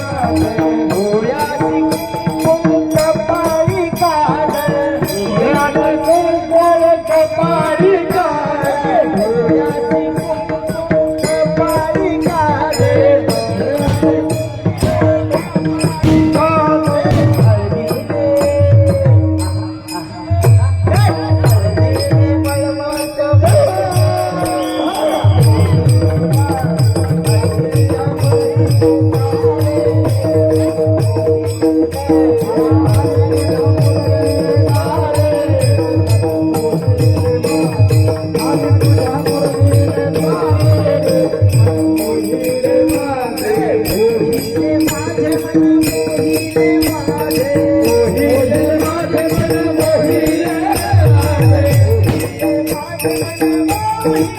Hare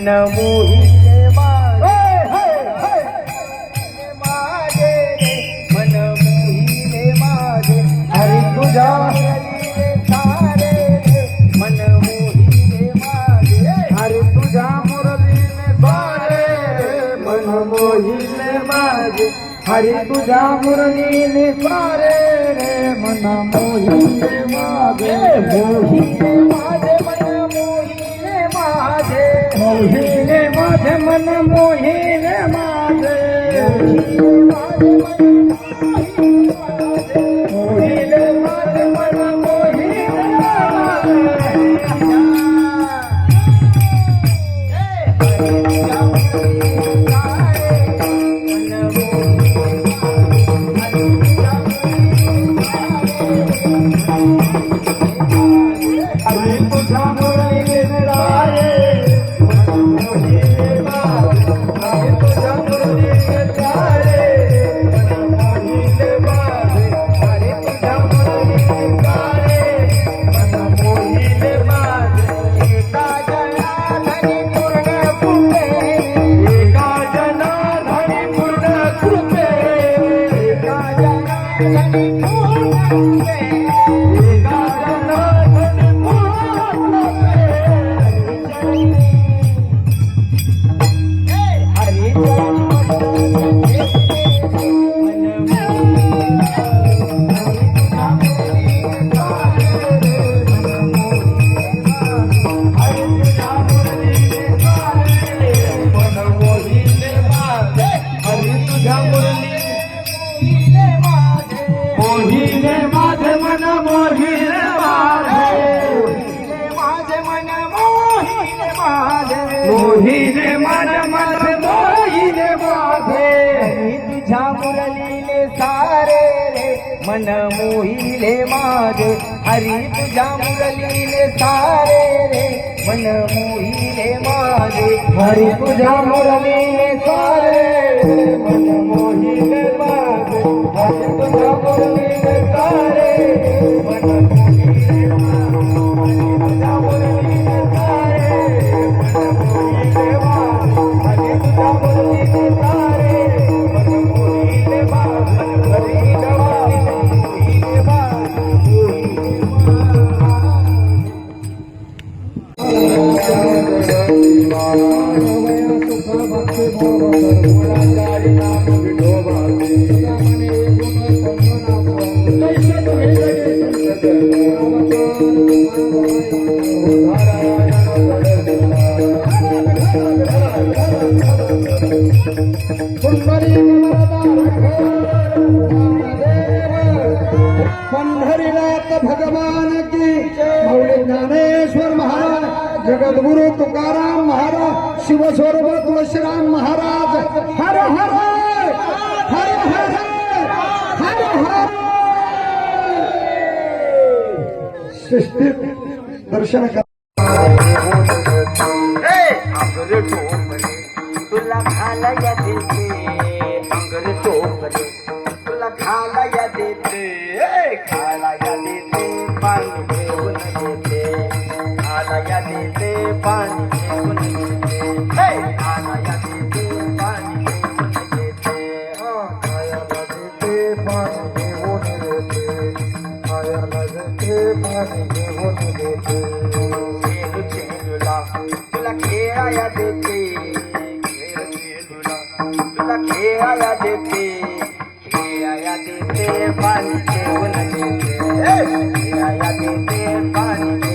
no મારે તુજા મુરલી ને પારે રે મન મોહીને મારે મોહીને મારે મન મોહીને મોહી રે મારે મન મોહીને મારે મોહીને Oh, મન મોહીને માધે હરી તુજા મુરલીને સારે રે મન મોહીને માધે હરી તુજા મુરલીને સારે રે મન મોહીને માધે હરી તુજા મુરલીને સારે મન जगत गुरु तुकाराम महाराज, शिव स्वरूप तुलसीराम महाराज। हर हर हर हर हर हर। शिस्तित दर्शन कर। तुला खाला देते पाणी घेऊन देते खेळाया देते पाणी